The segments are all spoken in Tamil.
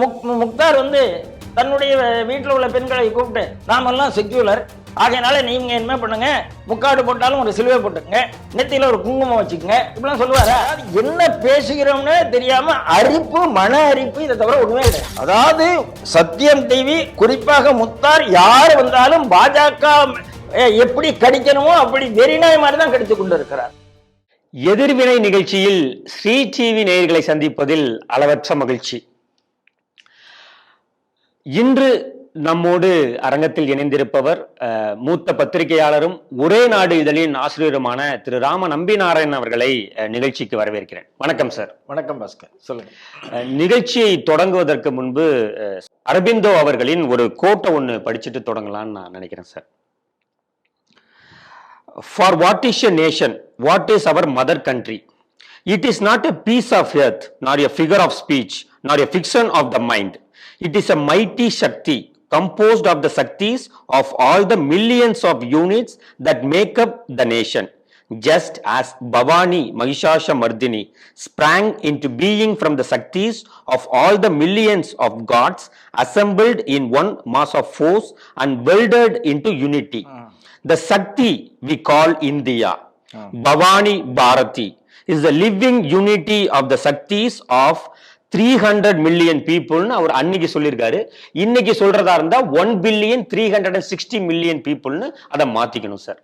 முக் முக்தார் வந்து தன்னுடைய வீட்டில் உள்ள பெண்களை கூப்பிட்டு நாமெல்லாம் செக்யூலர் ஆகையினால நீங்க என்ன பண்ணுங்க? முக்காடு போட்டாலும் ஒரு சிலுவை போட்டுங்க நெத்தியில ஒரு குங்குமம் வச்சுக்கோங்க. இப்படிலாம் சொல்லுவாரு? என்ன பேசுகிறோம்னு தெரியாம அரிப்பு மன அரிப்பு இதை தவிர ஒண்ணுமே இல்லை அதாவது சத்தியம் டிவி குறிப்பாக முக்தார் யார் வந்தாலும் பாஜக எப்படி கடிக்கணுமோ அப்படி வெறிநாய் மாதிரி தான் கடித்து கொண்டு இருக்கிறார் எதிர்வினை நிகழ்ச்சியில் ஸ்ரீ டிவி நேயர்களை சந்திப்பதில் அளவற்ற மகிழ்ச்சி. இன்று நம்மோடு அரங்கத்தில் இணைந்திருப்பவர் மூத்த பத்திரிகையாளரும் ஒரே நாடு இதழின் ஆசிரியருமான திரு ராம நம்பிநாராயணன் அவர்களை அஹ், நிகழ்ச்சிக்கு வரவேற்கிறேன் வணக்கம் சார் வணக்கம் பாஸ்கர் சொல்லுங்க நிகழ்ச்சியை தொடங்குவதற்கு முன்பு அரபிந்தோ அவர்களின் ஒரு கோட்டை ஒன்று படிச்சுட்டு தொடங்கலாம்னு நான் நினைக்கிறேன் sir For what is a nation? What is our mother country? It is not a piece of earth, nor a figure of speech, nor a fiction of the mind. It is a mighty Shakti, composed of the Shaktis of all the millions of units that make up the nation. Just as Bhavani Mahishasha Mardini sprang into being from the Shaktis of all the millions of gods assembled in one mass of force and welded into unity. Ah. The Shakti we call India, ah. Bhavani Bharati, is the living unity of the Shaktis of 300 million பீப்புள்னு அவர் அன்னைக்கு சொல்லியிருக்காரு. இன்னைக்கு சொல்றதா இருந்தா one billion three hundred and sixty million பீப்புள்னு அதை மாத்திக்கணும் சார்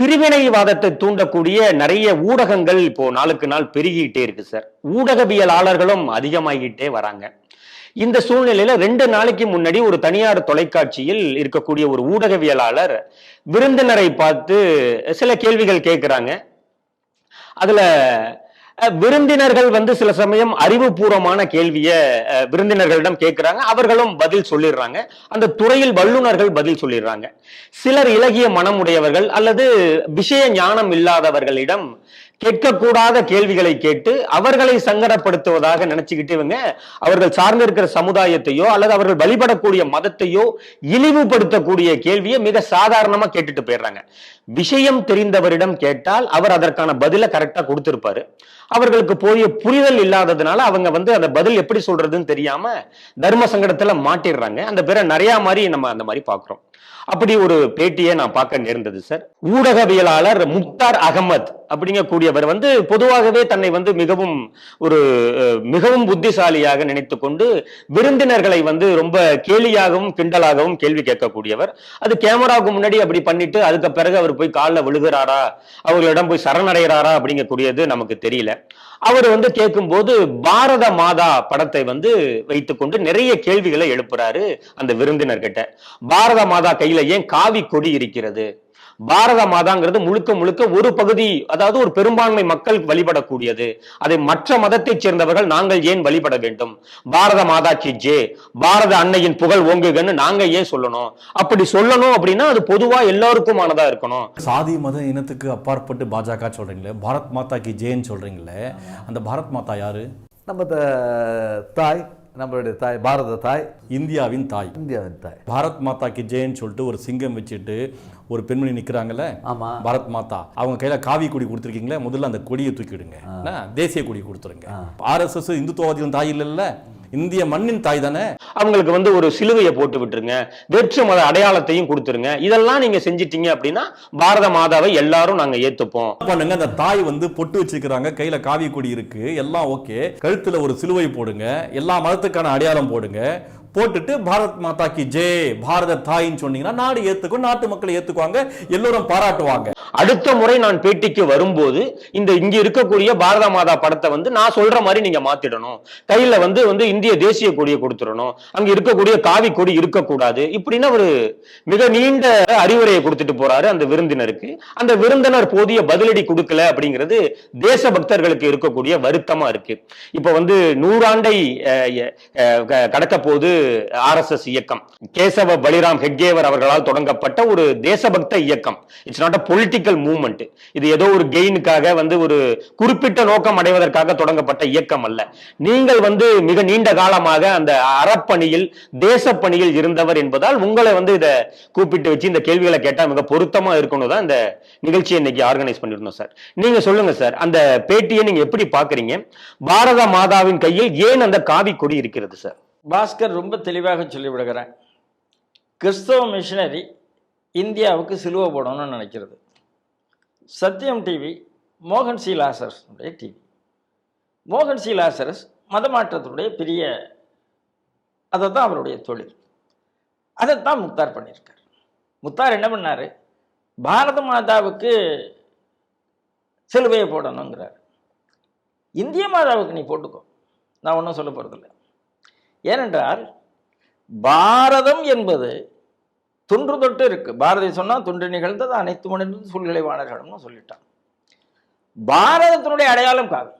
பிரிவினைவாதத்தை தூண்டக்கூடிய நிறைய ஊடகங்கள் இப்போ நாளுக்கு நாள் பெருகிட்டே இருக்கு சார் ஊடகவியலாளர்களும் அதிகமாகிட்டே வராங்க. இந்த சூழ்நிலையில ரெண்டு நாளைக்கு முன்னாடி ஒரு தனியார் தொலைக்காட்சியில் இருக்கக்கூடிய ஒரு ஊடகவியலாளர் விருந்தினரை பார்த்து சில கேள்விகள் கேட்கிறாங்க. அதுல விருந்தினர்கள் வந்து சில சமயம் அறிவுபூர்வமான கேள்வியை விருந்தினர்களிடம் கேட்கிறாங்க. அவர்களும் பதில் சொல்லிடுறாங்க. அந்த துறையில் வல்லுநர்கள் பதில் சொல்லிடுறாங்க. சிலர் இலகிய மனமுடையவர்கள் அல்லது விஷய ஞானம் இல்லாதவர்களிடம் கேட்கக்கூடாத கேள்விகளை கேட்டு அவர்களை சங்கடப்படுத்துவதாக நினைச்சுக்கிட்டு இவங்க அவர்கள் சார்ந்திருக்கிற சமுதாயத்தையோ அல்லது அவர்கள் வழிபடக்கூடிய மதத்தையோ இழிவுபடுத்தக்கூடிய கேள்வியை மிக சாதாரணமா கேட்டுட்டு போயிடுறாங்க. விஷயம் தெரிந்தவரிடம் கேட்டால் அவர் அதற்கான பதிலை கரெக்டா கொடுத்திருப்பாரு. அவர்களுக்கு போதிய புரிதல் இல்லாததுனால அவங்க வந்து அந்த பதில் எப்படி சொல்றதுன்னு தெரியாம தர்ம சங்கடத்துல மாட்டிடுறாங்க. அந்த பேரை நிறைய மாதிரி நம்ம அந்த மாதிரி பாக்குறோம் அப்படி ஒரு பேட்டியை நான் பார்க்க நேர்ந்தது சார். ஊடகவியலாளர் முக்தார் அகமது அப்படிங்கக்கூடிய அப்படிங்கக்கூடியவர் வந்து பொதுவாகவே தன்னை வந்து மிகவும் ஒரு மிகவும் புத்திசாலியாக நினைத்து கொண்டு விருந்தினர்களை வந்து ரொம்ப கேலியாகவும் கிண்டலாகவும் கேள்வி கேட்கக்கூடியவர். அது கேமராவுக்கு முன்னாடி அப்படி பண்ணிட்டு அதுக்கு பிறகு அவர் போய் காலில் விழுகிறாரா? அவர்களிடம் போய் சரணடைகிறாரா? அப்படிங்கக்கூடியது நமக்கு தெரியல. அவர் வந்து கேட்கும்போது பாரத மாதா படத்தை வந்து வைத்துக்கொண்டு நிறைய கேள்விகளை எழுப்புறாரு அந்த விருந்தினர்கிட்ட. பாரத மாதா கையில ஏன் காவி கொடி இருக்கிறது? பாரத மாதாங்கிறது முழுக்க முழுக்க ஒரு பகுதி அதாவது ஒரு பெரும்பான்மை மக்கள் வழிபடக்கூடியது. அதை மற்ற மதத்தைச் சேர்ந்தவர்கள் நாங்கள் ஏன் வழிபட வேண்டும்? பாரத மாதா கி ஜே பாரத அன்னையின் புகழ் ஓங்குகன்னு நாங்க ஏன் சொல்லணும்? அப்படி சொல்லணும் அப்படின்னா அது பொதுவா எல்லாருக்குமானதா இருக்கணும். சாதி மத இனத்துக்கு அப்பாற்பட்டு பாஜக சொல்றீங்களே பாரத் மாதா கி ஜெயன்னு சொல்றீங்களே அந்த பாரத் மாதா யாரு? நம்ம த- தாய் நம்மளுடைய தாய் பாரத தாய். இந்தியாவின் தாய். இந்தியாவின் தாய். பாரத் மாதா கி ஜெயன்னு சொல்லிட்டு ஒரு சிங்கம் வச்சுட்டு ஒரு பெண்மணி நிக்கிறாங்கல்ல? ஆமா. பாரத் மாதா. அவங்க கையில காவி கொடி கொடுத்துருக்கீங்களே முதல்ல அந்த கொடியை தூக்கிடுங்க. என்ன? தேசிய கொடி கொடுத்துருங்க. ஆர்எஸ்எஸ் இந்துத்துவவாதியின் தாய் இல்லைல்ல? இந்திய மண்ணின் தாய் தானே? அவங்களுக்கு வந்து ஒரு சிலுவையை போட்டு விட்டுருங்க. வேற்று மத அடையாளத்தையும் கொடுத்துருங்க. இதெல்லாம் நீங்க செஞ்சிட்டீங்க அப்படின்னா பாரத மாதாவை எல்லாரும் நாங்க ஏத்துப்போம். பண்ணுங்க? அந்த தாய் வந்து பொட்டு வச்சுக்கிறாங்க கையில காவி கொடி இருக்கு. எல்லாம் ஓகே. கழுத்துல ஒரு சிலுவை போடுங்க. எல்லா மதத்துக்கான அடையாளம் போடுங்க. போட்டுட்டு பாரத் மாதா கி ஜே பாரத தாயின்னு சொன்னீங்கன்னா நாடு ஏத்துக்கும் நாட்டு மக்கள் ஏத்துக்குவாங்க எல்லோரும் பாராட்டுவாங்க. அடுத்த முறை நான் பேட்டிக்கு வரும்போது இந்த இங்க இருக்கக்கூடிய பாரத மாதா படத்தை வந்து நான் சொல்ற மாதிரி நீங்க மாத்திடணும். கையில வந்து வந்து இந்திய தேசிய கொடியை கொடுத்துடணும். அங்க இருக்கக்கூடிய காவி கொடி இருக்கக்கூடாது. இப்படின்னு ஒரு மிக நீண்ட அறிவுரையை கொடுத்துட்டு போறாரு அந்த விருந்தினருக்கு. அந்த விருந்தினர் போதிய பதிலடி கொடுக்கல அப்படிங்கிறது தேச பக்தர்களுக்கு இருக்கக்கூடிய வருத்தமா இருக்கு. இப்ப வந்து நூறாண்டை அஹ், கடக்க போது ஆர்எஸ்எஸ் இயக்கம். கேசவ பலிராம் ஹெக்கேவர் அவர்களால் தொடங்கப்பட்ட ஒரு தேசபக்த இயக்கம். It's not a political movement இது ஏதோ ஒரு கெயினுக்காக வந்து ஒரு குறிப்பிட்ட நோக்கம் அடைவதற்காக தொடங்கப்பட்ட இயக்கம் அல்ல. நீங்கள் வந்து மிக நீண்ட காலமாக அந்த அறப்பணியில் தேசப்பணியில் இருந்தவர் என்பதால் உங்களை வந்து இதை கூப்பிட்டு வச்சு இந்த கேள்விகளை கேட்டால் மிக பொருத்தமா இருக்கணும் தான் இந்த நிகழ்ச்சியை இன்னைக்கு ஆர்கனைஸ் பண்ணிருந்தோம் சார் நீங்க சொல்லுங்க சார் அந்த பேட்டியை நீங்க எப்படி பாக்குறீங்க பாரத மாதாவின் கையில் ஏன் அந்த காவி கொடி இருக்கிறது சார் பாஸ்கர் ரொம்ப தெளிவாக சொல்லிவிடுகிறேன். கிறிஸ்தவ மிஷினரி இந்தியாவுக்கு சிலுவை போடணும்னு நினைக்கிறது. சத்யம் டிவி மோகன் சி. லாசரஸுடைய டிவி மோகன் சி. லாசரஸ் மதமாற்றத்தினுடைய பெரிய அதை தான் அவருடைய தொழில். அதைத்தான் முத்தார் பண்ணியிருக்கார். முத்தார் என்ன பண்ணார்? பாரத மாதாவுக்கு சிலுவையை போடணுங்கிறார். இந்திய மாதாவுக்கு நீ போட்டுக்கோ. நான் ஒன்றும் சொல்ல போகிறதில்லை ஏனென்றால் பாரதம் என்பது தொன்று தொட்டு இருக்கு. பாரதி சொன்னால் தொன்று நிகழ்ந்தது அனைத்து மனிதனும் சூழ்நிலை வாணர்களும்னு சொல்லிட்டான். பாரதத்தினுடைய அடையாளம் காவி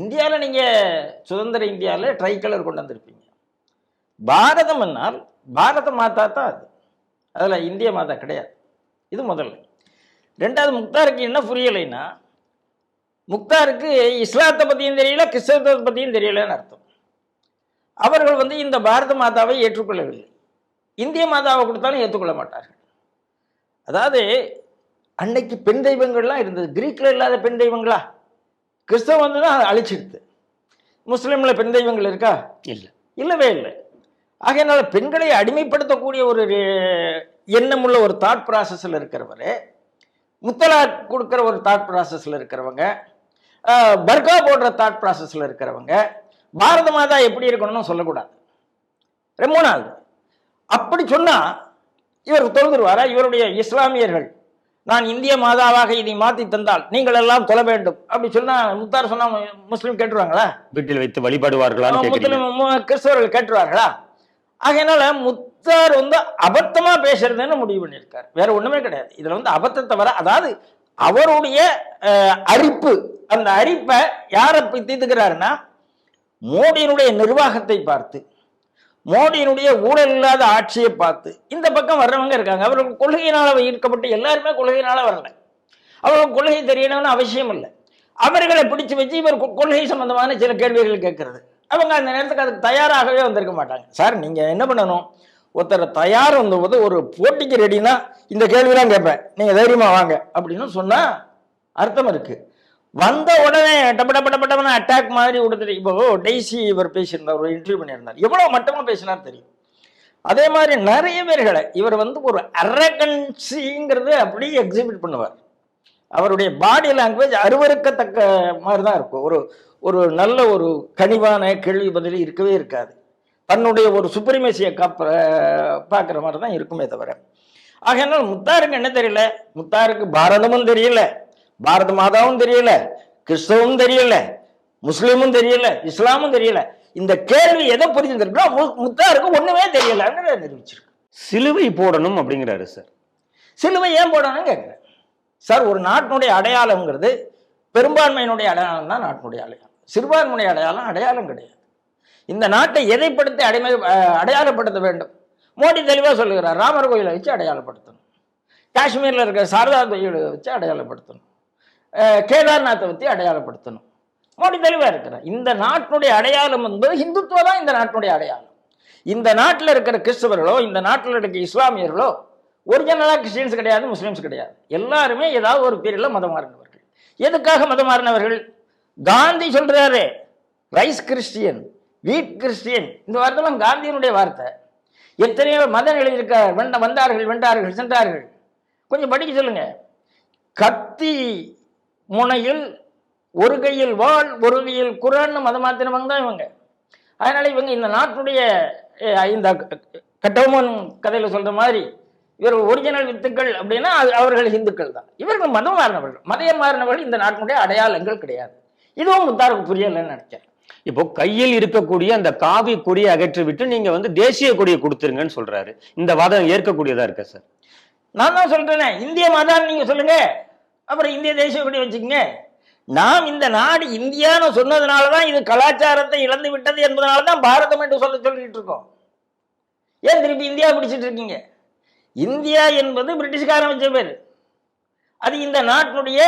இந்தியாவில் நீங்கள் சுதந்திர இந்தியாவில் ட்ரை கலர் கொண்டு வந்திருப்பீங்க. பாரதம் என்னால் பாரத மாதா தான் அது. அதில் இந்திய மாதா கிடையாது. இது முதல்ல. ரெண்டாவது முக்தாருக்கு என்ன புரியலைன்னா முக்தாருக்கு இஸ்லாத்தை பற்றியும் தெரியல கிறிஸ்தவத்தை பற்றியும் தெரியலன்னு அர்த்தம். அவர்கள் வந்து இந்த பாரத மாதாவை ஏற்றுக்கொள்ளவில்லை. இந்திய மாதாவை கொடுத்தாலும் ஏற்றுக்கொள்ள மாட்டார்கள். அதாவது அன்னைக்கு பெண் தெய்வங்கள்லாம் இருந்தது. கிரீக்கில் இல்லாத பெண் தெய்வங்களா? கிறிஸ்தவம் வந்து தான் அழிச்சிடுது முஸ்லீமில் பெண் தெய்வங்கள் இருக்கா? இல்ல. இல்லவே இல்லை. ஆகையினால பெண்களை அடிமைப்படுத்தக்கூடிய ஒரு எண்ணமுள்ள ஒரு தாட் ப்ராசஸில் இருக்கிறவர் முத்தலாக் கொடுக்குற ஒரு தாட் ப்ராசஸில் இருக்கிறவங்க பர்கா போடுற தாட் ப்ராசஸில் இருக்கிறவங்க பாரத மாதா எப்படி இருக்கணும்னு சொல்லக்கூடாது. மூணாவது அப்படி சொன்னா இவர் தொழுதுருவாரா? இவருடைய இஸ்லாமியர்கள் நான் இந்திய மாதாவாக இதை மாத்தி தந்தால் நீங்கள் எல்லாம் தொழ வேண்டும். அப்படி சொன்னா முத்தார் சொன்னா முஸ்லீம் கேட்டுருவாங்களா? வீட்டில் வைத்து வழிபடுவார்களான்னு கேட்கிறீங்க. முஸ்லிம் கிறிஸ்தவர்கள் கேட்டுருவார்களா? ஆகையினால முத்தார் வந்து அபத்தமா பேசுறதுன்னு முடிவு பண்ணியிருக்காரு. வேற ஒண்ணுமே கிடையாது. இதுல வந்து அபத்தத்தை வர அதாவது அவருடைய அரிப்பு அந்த அரிப்பை யாரை தீர்த்துக்கிறாருன்னா மோடியினுடைய நிர்வாகத்தை பார்த்து மோடியினுடைய ஊழல் இல்லாத ஆட்சியை பார்த்து இந்த பக்கம் வர்றவங்க இருக்காங்க. அவர்கள் கொள்கையினால் ஈர்க்கப்பட்டு எல்லாருமே கொள்கையினால வரல. அவர்கள் கொள்கை தெரியணும்னு அவசியம் இல்லை. அவர்களை பிடிச்சு வச்சு இவர் கொ- கொள்கை சம்பந்தமான சில கேள்விகள் கேட்கறது. அவங்க அந்த நேரத்துக்கு அதுக்கு தயாராகவே வந்திருக்க மாட்டாங்க. சார் நீங்க என்ன பண்ணணும்? ஒருத்தர் தயார் வந்தபோது ஒரு போட்டிக்கு ரெடினா இந்த கேள்விலாம் கேட்பேன். நீங்க தைரியமா வாங்க. அப்படின்னு சொன்னா அர்த்தம் இருக்கு. வந்த உடனே டப்ப டப்ப டப்ப அட்டாக் மாதிரி கொடுத்துட்டு இப்போ டெய்ஸி இவர் பேசியிருந்தார் ஒரு இன்டர்வியூ பண்ணியிருந்தார். எவ்வளோ மட்டமாக பேசினார் தெரியும்? அதே மாதிரி நிறைய பேர்களை இவர் வந்து ஒரு அரகன்சிங்கிறது அப்படியே எக்ஸிபிட் பண்ணுவார். அவருடைய பாடி லாங்குவேஜ் அருவருக்கத்தக்க மாதிரி தான் இருக்கும். ஒரு ஒரு நல்ல ஒரு கனிவான கேள்வி பதில் இருக்கவே இருக்காது. தன்னுடைய ஒரு சுப்ரிமேசியை காப்ப பார்க்குற மாதிரி தான் இருக்குமே தவிர. ஆகையினால் முத்தாருக்கு என்ன தெரியல? முத்தாருக்கு பாரதமும் தெரியல. பாரத மாதாவும் தெரியல கிறிஸ்தவமும் தெரியல முஸ்லீமும் தெரியல இஸ்லாமும் தெரியல. இந்த கேள்வி எதை புரிஞ்சுருக்கோ முத்தாருக்கு ஒண்ணுமே தெரியலன்னு நிரூபிச்சிருக்கு. சிலுவை போடணும் அப்படிங்கிறாரு சார். சிலுவை ஏன் போடணும்னு கேட்குறேன். சார் ஒரு நாட்டினுடைய அடையாளம்ங்கிறது பெரும்பான்மையினுடைய அடையாளம் தான் நாட்டினுடைய அடையாளம். சிறுபான்மையுடைய அடையாளம் அடையாளம் கிடையாது. இந்த நாட்டை எதைப்படுத்தி அடைமை அடையாளப்படுத்த வேண்டும்? மோடி தெளிவாக சொல்லுகிறார் ராமர் கோயிலை வச்சு அடையாளப்படுத்தணும். காஷ்மீரில் இருக்கிற சாரதா கோயிலை வச்சு அடையாளப்படுத்தணும். கேதார்நாத்தை பற்றி அடையாளப்படுத்தணும். மோடி தெளிவாக இருக்கிறார். இந்த நாட்டினுடைய அடையாளம் என்பது ஹிந்துத்துவ தான் இந்த நாட்டினுடைய அடையாளம். இந்த நாட்டில் இருக்கிற கிறிஸ்தவர்களோ இந்த நாட்டில் இருக்கிற இஸ்லாமியர்களோ ஒரிஜினலாக கிறிஸ்டியன்ஸ் கிடையாது முஸ்லீம்ஸ் கிடையாது. எல்லாருமே ஏதாவது ஒரு பீரியடில் மதம் மாறினவர்கள் எதுக்காக மதம் மாறினவர்கள் காந்தி சொல்கிறாரு ரைஸ் கிறிஸ்டியன் வீட் கிறிஸ்டியன். இந்த வார்த்தைலாம் காந்தியினுடைய வார்த்தை. எத்தனையோ மதம் எழுதியிருக்க வெண்ட வந்தார்கள் வென்றார்கள் சென்றார்கள். கொஞ்சம் படிக்க சொல்லுங்க. கத்தி முனையில் ஒரு கையில் வாள் ஒரு கையில் குரான்னு மதம் மாத்தினவங்க தான் இவங்க. அதனால இவங்க இந்த நாட்டுடைய இந்த கட்டவுமன் கதையில சொல்ற மாதிரி இவர்கள் ஒரிஜினல் வித்துக்கள் அப்படின்னா அது அவர்கள் இந்துக்கள் தான். இவர்கள் மதம் மாறினவர்கள். மதம் மாறினவர்கள் இந்த நாட்டினுடைய அடையாளங்கள் கிடையாது. இதுவும் முத்தாருக்கு புரியலைன்னு நினைக்கிறேன். இப்போ கையில் இருக்கக்கூடிய அந்த காவி கொடியை அகற்றி விட்டு நீங்க வந்து தேசிய கொடியை கொடுத்துருங்கன்னு சொல்றாரு. இந்த வாதம் ஏற்கக்கூடியதா இருக்கா சார்? நான் தான் சொல்றேனே. இந்திய மதம் நீங்க சொல்லுங்க. அப்புறம் இந்திய தேசிய கொடி வச்சுக்கோங்க. நாம் இந்த நாடு இந்தியான்னு சொன்னதுனால தான் இது கலாச்சாரத்தை இழந்து விட்டது என்பதனால தான் பாரதம் என்று சொல்ல சொல்லிட்டு இருக்கோம். ஏன் திருப்பி இந்தியா பிடிச்சிட்டு இருக்கீங்க? இந்தியா என்பது பிரிட்டிஷ்காரன் வச்ச பேர். அது இந்த நாட்டினுடைய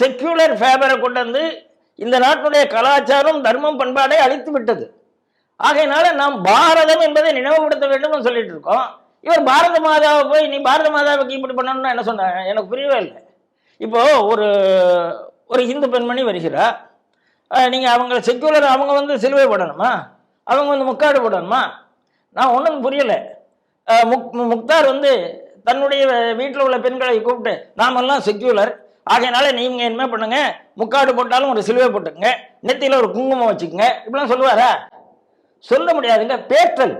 செக்யூலர் ஃபேபரை கொண்டு வந்து இந்த நாட்டினுடைய கலாச்சாரம் தர்மம் பண்பாடை அழித்து விட்டது. ஆகையினால நாம் பாரதம் என்பதை நினைவுபடுத்த வேண்டும் சொல்லிட்டு இருக்கோம். இவர் பாரத மாதாவை போய் நீ பாரத மாதாவுக்கு இப்படி பண்ணணும்னா என்ன சொன்ன எனக்கு புரியவே இல்லை. இப்போ ஒரு ஒரு இந்து பெண்மணி வருகிறா. நீங்கள் அவங்க செக்யூலர் அவங்க வந்து சிலுவை போடணுமா? அவங்க வந்து முக்காடு போடணுமா? நான் ஒன்றும் புரியலை. முக் முக்தார் வந்து தன்னுடைய வீட்டில் உள்ள பெண்களை கூப்பிட்டு நாமெல்லாம் செக்யூலர் ஆகையினால நீங்கள் என்ன பண்ணுங்க? முக்காடு போட்டாலும் ஒரு சிலுவை போட்டுங்க நெத்தியில் ஒரு குங்குமம் வச்சுக்கோங்க. இப்படிலாம் சொல்லுவாரா? சொல்ல முடியாதுங்க. பேத்தல்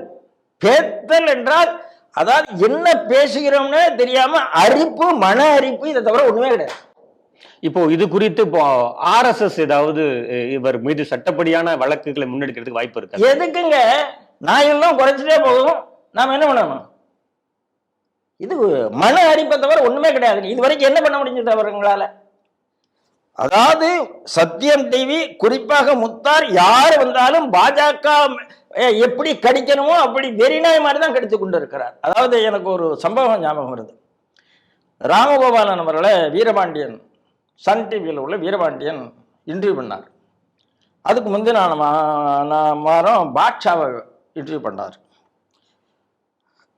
பேத்தல் என்றால் அதாவது என்ன பேசுகிறோம்னே தெரியாம அரிப்பு மன அரிப்பு இதை தவிர ஒண்ணுமே கிடையாது. இப்போ இது குறித்து இப்போ ஆர்எஸ்எஸ் ஏதாவது இவர் மீது சட்டப்படியான வழக்குகளை முன்னெடுக்கிறதுக்கு வாய்ப்பு இருக்கு? எதுக்குங்க? நாயெல்லாம் குறைச்சிட்டே போகும். நாம என்ன பண்ணணும்? இது மன அரிப்பை தவிர ஒண்ணுமே கிடையாதுங்க இது வரைக்கும் என்ன பண்ண முடிஞ்சது அவருங்களால அதாவது சத்தியம் டிவி குறிப்பாக முத்தார் யார் வந்தாலும் பாஜக எப்படி கடிக்கணுமோ அப்படி வெறிநாய் மாதிரி தான் கடித்து கொண்டு இருக்கிறார் அதாவது எனக்கு ஒரு சம்பவம் ஞாபகம் வருது. ராமகோபாலன் அவர்களை வீரபாண்டியன் சன் டிவியில் உள்ள வீரபாண்டியன் இன்டர்வியூ பண்ணார். அதுக்கு முந்தைய மா- நான் வாரம் பாட்ஷாவை இன்டர்வியூ பண்ணார்.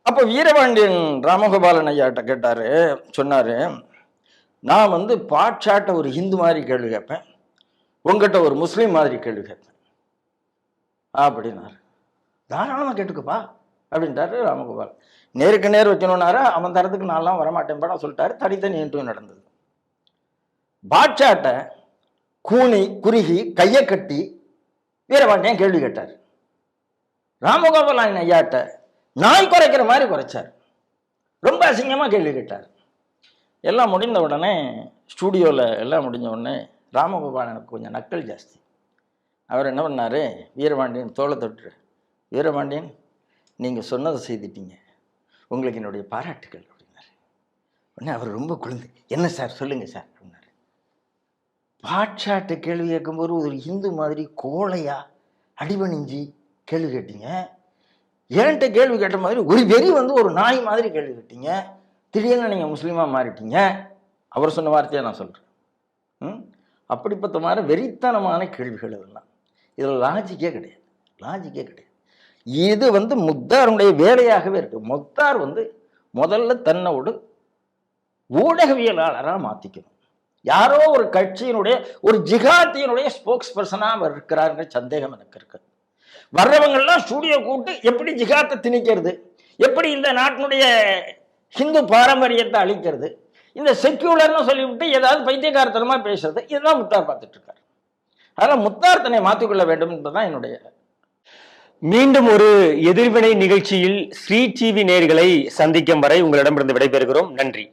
அப்போ வீரபாண்டியன் ராமகோபாலன் ஐயாட்ட கேட்டார் சொன்னார் நான் வந்து பாட்ஷாட்ட ஒரு ஹிந்து மாதிரி கேள்வி கேட்பேன் உங்ககிட்ட ஒரு முஸ்லீம் மாதிரி கேள்வி கேட்பேன். அப்படின்னாரு. தாராளமாக கேட்டுக்கப்பா அப்படின்ட்டாரு ராமகோபால். நேருக்கு நேர் வைக்கணும்னாரு அவன் தரத்துக்கு நான்லாம் வரமாட்டேன் படம் சொல்லிட்டாரு. தனித்தனி இன்டர்வியூ நடந்தது. பாட்ஷாட்ட கூனி குறுகி கையை கட்டி வீரபாண்டியன் கேள்வி கேட்டார். ராமகோபாலாயின் ஐயாட்ட நாய் குறைக்கிற மாதிரி குறைச்சார். ரொம்ப அசிங்கமாக கேள்வி கேட்டார். எல்லாம் முடிந்த உடனே ஸ்டூடியோவில் எல்லாம் முடிஞ்ச உடனே ராமகோபாலனுக்கு கொஞ்சம் நக்கல் ஜாஸ்தி. அவர் என்ன பண்ணார் வீரபாண்டியன் தோலை தொட்டு வீரபாண்டியன் நீங்கள் சொன்னதை செய்துட்டீங்க. உங்களுக்கு என்னுடைய பாராட்டுகள் அப்படின்னாரு. உடனே அவர் ரொம்ப குளிர்ந்து என்ன சார் சொல்லுங்கள் சார் அப்படின்னாரு. பாட்ஷாட்ட கேள்வி கேட்கும்போது ஒரு இந்து மாதிரி கோழையா அடிபணிஞ்சு கேள்வி கேட்டீங்க. என்கிட்ட கேள்வி கேட்ட மாதிரி ஒரு வெறி வந்து ஒரு நாய் மாதிரி கேள்வி கேட்டீங்க. திடீர்னு நீங்கள் முஸ்லீமாக மாறிட்டீங்க. அவர் சொன்ன வார்த்தையாக நான் சொல்கிறேன் ம்? அப்படிப்பட்ட மாதிரி வெறித்தனமான கேள்விகள் இதெல்லாம். இதில் லாஜிக்கே கிடையாது. லாஜிக்கே கிடையாது. இது வந்து முத்தாருடைய வேலையாகவே இருக்கு. முத்தார் வந்து முதல்ல தன்னோடு ஊடகவியலாளராக மாற்றிக்கணும் யாரோ ஒரு கட்சியினுடைய ஒரு ஜிகாத்தியினுடைய ஸ்போக்ஸ் பர்சனாக இருக்கிறாருங்கிற இருக்கிறாருன்ற சந்தேகம் எனக்கு இருக்கு. வர்றவங்கெல்லாம் ஸ்டூடியோ கூப்பிட்டு எப்படி ஜிகாத்தை திணிக்கிறது? எப்படி இந்த நாட்டினுடைய ஹிந்து பாரம்பரியத்தை அழிக்கிறது? இந்த செக்யூலர்னு சொல்லிவிட்டு ஏதாவது பைத்தியகாரத்தனமாக பேசுறது? இதுதான் முத்தார் பார்த்துட்டு இருக்காரு. அதனால் முத்தார் தன்னை மாற்றிக்கொள்ள வேண்டும் என்பதுதான் என்னுடைய மீண்டும் ஒரு எதிர்வினை நிகழ்ச்சியில் ஸ்ரீ டிவி நேர்களை சந்திக்கும் வரை உங்களிடமிருந்து விடைபெறுகிறோம். நன்றி.